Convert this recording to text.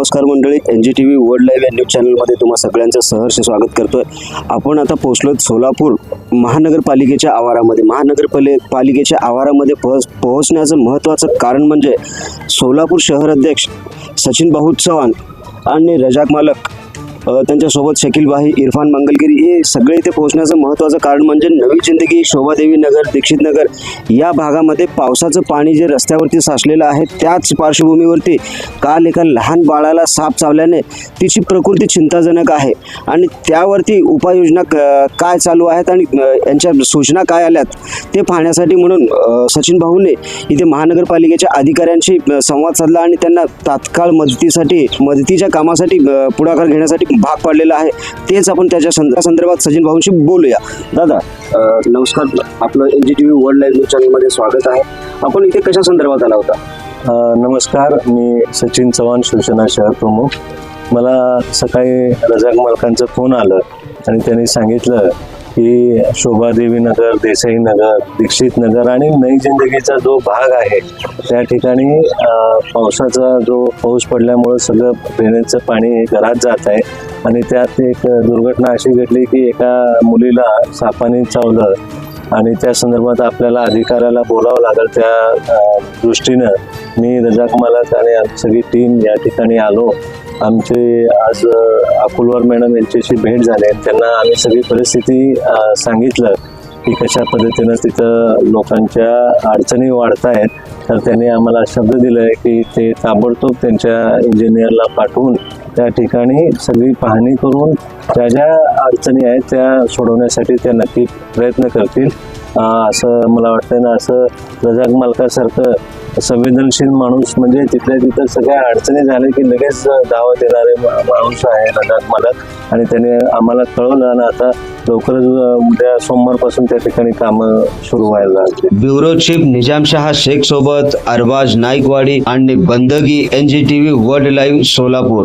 नमस्कार मंडळी N G T V world live या न्यूज चॅनलमध्ये तुम्हा सगळ्यांचं सहर्ष स्वागत करतोय. आपण आता पोहोचलो सोलापूर महानगरपालिकेच्या आवारामध्ये. महानगरपालि पालिकेच्या आवारामध्ये पोहोच पोहोचण्याचं महत्त्वाचं कारण म्हणजे सोलापूर शहर अध्यक्ष सचिन भाऊ चव्हाण आणि रजाक मालक त्यांच्यासोबत शकील भाई इरफान मंगलगिरी हे सगळे इथे पोहोचण्याचं महत्त्वाचं कारण म्हणजे नवी जिंदगी शोभादेवी नगर दीक्षित नगर या भागामध्ये पावसाचं पाणी जे रस्त्यावरती साचलेलं आहे त्याच पार्श्वभूमीवरती काल एका लहान बाळाला साप चावल्याने तिची प्रकृती चिंताजनक आहे. आणि त्यावरती उपाययोजना क- काय चालू आहेत आणि यांच्या सूचना काय आल्यात ते पाहण्यासाठी म्हणून सचिन भाऊने इथे महानगरपालिकेच्या अधिकाऱ्यांशी संवाद साधला आणि त्यांना तात्काळ मदतीसाठी मदतीच्या कामासाठी पुढाकार घेण्यासाठी भाग पाडलेला आहे. तेच आपण त्याच्या संदर्भात सचिन भाऊंशी बोलूया. दादा नमस्कार. आपलं N G T V world live news चॅनलमध्ये स्वागत आहे. आपण इथे कशा संदर्भात आला होता? नमस्कार. मी सचिन चव्हाण शिवसेना शहर प्रमुख. मला सकाळी रजाक मालकांचं फोन आलं आणि त्यांनी सांगितलं की शोभादेवी नगर देसाई नगर दीक्षित नगर आणि नई जिंदगीचा जो भाग आहे त्या ठिकाणी पावसाचा जो पाऊस पडल्यामुळं सगळं ड्रेनेजचं पाणी घरात जात आहे आणि त्यात एक दुर्घटना अशी घडली की एका मुलीला सापाने चावलं आणि त्या संदर्भात आपल्याला अधिकाऱ्याला बोलावं लागेल. त्या दृष्टीनं मी रजाक मालक आणि सगळी टीम या ठिकाणी आलो. आमचे आज अकोलवार मॅडम यांच्याशी भेट झाली त्यांना आम्ही सगळी परिस्थिती सांगितलं की कशा पद्धतीनं तिथं लोकांच्या अडचणी वाढत आहेत. तर त्यांनी आम्हाला शब्द दिलाय की ते ताबडतोब त्यांच्या इंजिनियरला पाठवून त्या ठिकाणी सगळी पाहणी करून ज्या ज्या अडचणी आहेत त्या सोडवण्यासाठी त्या नक्की प्रयत्न करतील. असं मला वाटतं ना असं रजाक मालकासारखं संवेदनशील माणूस म्हणजे तिथल्या तिथं सगळ्या अडचणी झाल्या की लगेच धावत येणारे माणूस आहे रजाक मालक. आणि त्याने आम्हाला कळवलं आणि आता लवकरच उद्या सोमवारपासून त्या ठिकाणी कामं सुरू व्हायला लागली. ब्युरो चीफ निजामशहा शेख सोबत अरबाज नाईकवाडी आणि Bandagi N G T V world live Solapur.